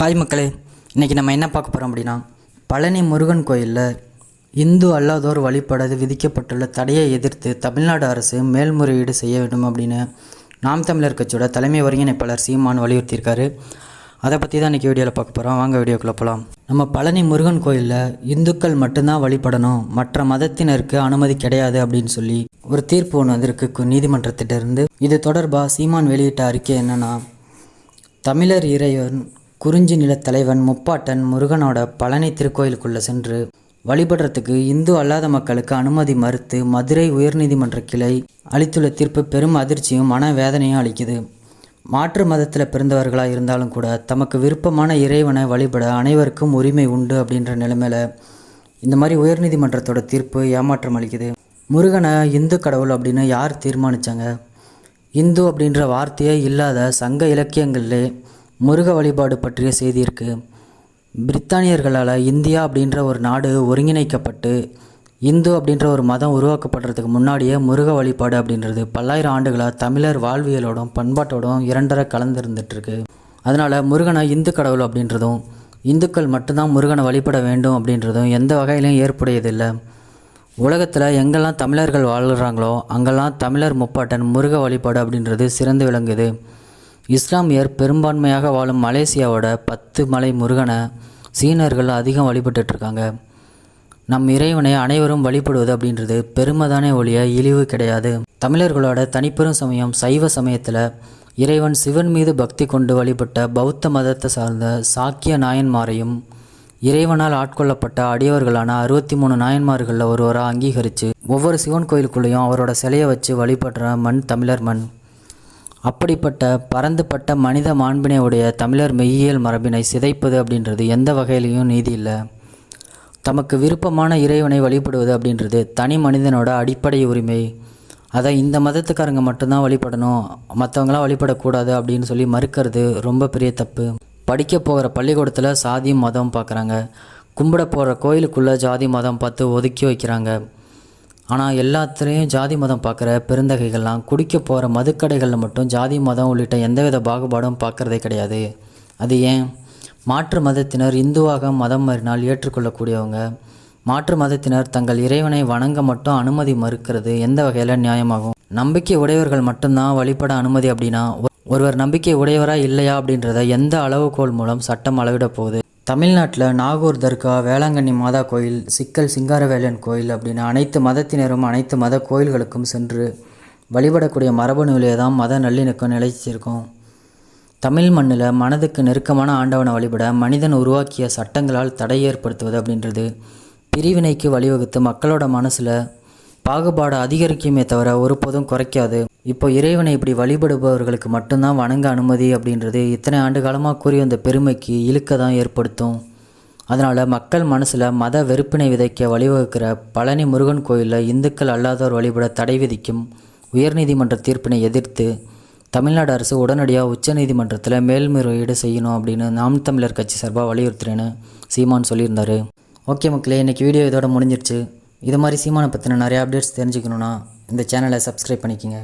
Hi மக்களே இன்றைக்கி நம்ம என்ன பார்க்க போகிறோம் அப்படின்னா பழனி முருகன் கோயிலில் இந்து அல்லாதோர் வழிபடாது விதிக்கப்பட்டுள்ள தடையை எதிர்த்து தமிழ்நாடு அரசு மேல்முறையீடு செய்ய வேண்டும் அப்படின்னு நாம் தமிழர் கட்சியோட தலைமை ஒருங்கிணைப்பாளர் சீமான் வலியுறுத்தியிருக்காரு. அதை பற்றி தான் இன்றைக்கி வீடியோவில் பார்க்க போகிறோம் வாங்க வீடியோக்குள்ளே போகலாம் நம்ம பழனி முருகன் கோயிலில் இந்துக்கள் மட்டும்தான் வழிபடணும். மற்ற மதத்தினருக்கு அனுமதி கிடையாது அப்படின்னு சொல்லி ஒரு தீர்ப்பு ஒன்று வந்திருக்கு கு- நீதிமன்றத்திட்ட இருந்து இது தொடர்பாக சீமான் வெளியிட்ட அறிக்கை என்னன்னா தமிழர் இறைவன் குறிஞ்சி நிலத்தலைவன் முப்பாட்டன் முருகனோட பழனி திருக்கோயிலுக்குள்ளே சென்று வழிபடுறதுக்கு இந்து அல்லாத மக்களுக்கு அனுமதி மறுத்து மதுரை உயர்நீதிமன்ற கிளை அளித்துள்ள தீர்ப்பு பெரும் அதிர்ச்சியும் மன வேதனையும் அளிக்குது. மாற்று மதத்தில் பிறந்தவர்களாக இருந்தாலும் கூட தமக்கு விருப்பமான இறைவனை வழிபட அனைவருக்கும் உரிமை உண்டு அப்படின்ற நிலைமையில இந்த மாதிரி உயர்நீதிமன்றத்தோட தீர்ப்பு ஏமாற்றம் அளிக்குது. முருகனை இந்து கடவுள் அப்படின்னு யார் தீர்மானிச்சாங்க? இந்து அப்படின்ற வார்த்தையே இல்லாத சங்க இலக்கியங்களிலே முருக வழிபாடு பற்றிய செய்தி இருக்குது பிரித்தானியர்களால் இந்தியா அப்படின்ற ஒரு நாடு ஒருங்கிணைக்கப்பட்டு இந்து அப்படின்ற ஒரு மதம் உருவாக்கப்படுறதுக்கு முன்னாடியே முருக வழிபாடு அப்படின்றது பல்லாயிரம் ஆண்டுகளாக தமிழர் வாழ்வியலோடும் பண்பாட்டோடும் இரண்டரை கலந்துருந்துட்டுருக்கு. அதனால் முருகனை இந்து கடவுள் அப்படின்றதும் இந்துக்கள் மட்டும்தான் முருகனை வழிபட வேண்டும் அப்படின்றதும் எந்த வகையிலும் ஏற்புடையதில்லை. உலகத்தில் எங்கெல்லாம் தமிழர்கள் வாழ்கிறாங்களோ அங்கெல்லாம் தமிழர் முப்பாட்டன் முருக வழிபாடு அப்படின்றது சிறந்து விளங்குது. இஸ்லாமியர் பெரும்பான்மையாக வாழும் மலேசியாவோட பத்து மலை முருகனை சீனர்கள் அதிகம் வழிபட்டுட்டு இருக்காங்க நம் இறைவனை அனைவரும் வழிபடுவது அப்படின்றது பெருமைதானே ஒழிய இழிவு கிடையாது. தமிழர்களோட தனிப்பெரும் சமயம் சைவ சமயத்தில் இறைவன் சிவன் மீது பக்தி கொண்டு வழிபட்ட பௌத்த மதத்தை சார்ந்த சாக்கிய நாயன்மாரையும் இறைவனால் ஆட்கொள்ளப்பட்ட அடியவர்களான அறுபத்தி மூணு நாயன்மார்களில் ஒருவராக அங்கீகரித்து ஒவ்வொரு சிவன் கோயிலுக்குள்ளேயும் அவரோட சிலையை வச்சு வழிபடுற மண் தமிழர் மண். அப்படிப்பட்ட பறந்துபட்ட மனித மாண்பினை உடைய தமிழர் மெய்யியல் மரபினை சிதைப்பது அப்படின்றது எந்த வகையிலையும் நீதி இல்லை. தமக்கு விருப்பமான இறைவனை வழிபடுவது அப்படின்றது தனி மனிதனோட அடிப்படை உரிமை. அதை இந்த மதத்துக்காரங்க மட்டும்தான் வழிபடணும் மற்றவங்களாம் வழிபடக்கூடாது அப்படின்னு சொல்லி மறுக்கிறது ரொம்ப பெரிய தப்பு. படிக்க போகிற பள்ளிக்கூடத்தில் சாதி மதம் பார்க்குறாங்க கும்பிட போகிற கோயிலுக்குள்ளே ஜாதி மதம் பார்த்து ஒதுக்கி வைக்கிறாங்க. ஆனால் எல்லாத்துலேயும் ஜாதி மதம் பார்க்குற பெருந்தகைகள்லாம் குடிக்க போகிற மதுக்கடைகளில் மட்டும் ஜாதி மதம் உள்ளிட்ட எந்தவித பாகுபாடும் பார்க்குறதே கிடையாது. அது ஏன்? மாற்று மதத்தினர் இந்துவாக மதம் மாறினால் ஏற்றுக்கொள்ளக்கூடியவங்க. மாற்று மதத்தினர் தங்கள் இறைவனை வணங்க மட்டும் அனுமதி மறுக்கிறது எந்த வகையில் நியாயமாகும்? நம்பிக்கை உடையவர்கள் மட்டும்தான் வழிபட அனுமதி அப்படின்னா ஒருவர் நம்பிக்கை உடையவரா இல்லையா அப்படின்றத எந்த அளவுகோல் மூலம் சட்டம் அளவிட போகுது? தமிழ்நாட்டில் நாகூர் தர்கா வேளாங்கண்ணி மாதா கோயில் சிக்கல் சிங்காரவேலன் கோயில் அப்படின்னு அனைத்து மதத்தினரும் அனைத்து மத கோயில்களுக்கும் சென்று வழிபடக்கூடிய மரபணுவிலே தான் மத நல்லிணக்கம் நிலைச்சிருக்கும் தமிழ் மண்ணில் மனதுக்கு நெருக்கமான ஆண்டவனை வழிபட மனிதன் உருவாக்கிய சட்டங்களால் தடை ஏற்படுத்துவது அப்படின்றது பிரிவினைக்கு வழிவகுத்து மக்களோட மனசில் பாகுபாடு அதிகரிக்குமே தவிர ஒருபோதும் குறைக்காது. இப்போ இறைவனை இப்படி வழிபடுபவர்களுக்கு மட்டும்தான் வணங்க அனுமதி அப்படின்றது இத்தனை ஆண்டு காலமாக கூறி வந்த பெருமைக்கு இழுக்க தான் ஏற்படுத்தும். அதனால் மக்கள் மனசில் மத வெறுப்பினை விதைக்க வழிவகுக்கிற பழனி முருகன் கோயிலில் இந்துக்கள் அல்லாதோர் வழிபட தடை விதிக்கும் உயர்நீதிமன்ற தீர்ப்பினை எதிர்த்து தமிழ்நாடு அரசு உடனடியாக உச்சநீதிமன்றத்தில் மேல்முறையீடு செய்யணும் அப்படின்னு நாம் தமிழர் கட்சி சார்பாக வலியுறுத்துறேன்னு சீமான் சொல்லியிருந்தார். ஓகே மக்களே இன்றைக்கி வீடியோ இதோட முடிஞ்சிருச்சு. இது மாதிரி சீமானை பற்றின நிறைய அப்டேட்ஸ் தெரிஞ்சுக்கணுன்னா இந்த சேனலை சப்ஸ்கிரைப் பண்ணிக்கோங்க.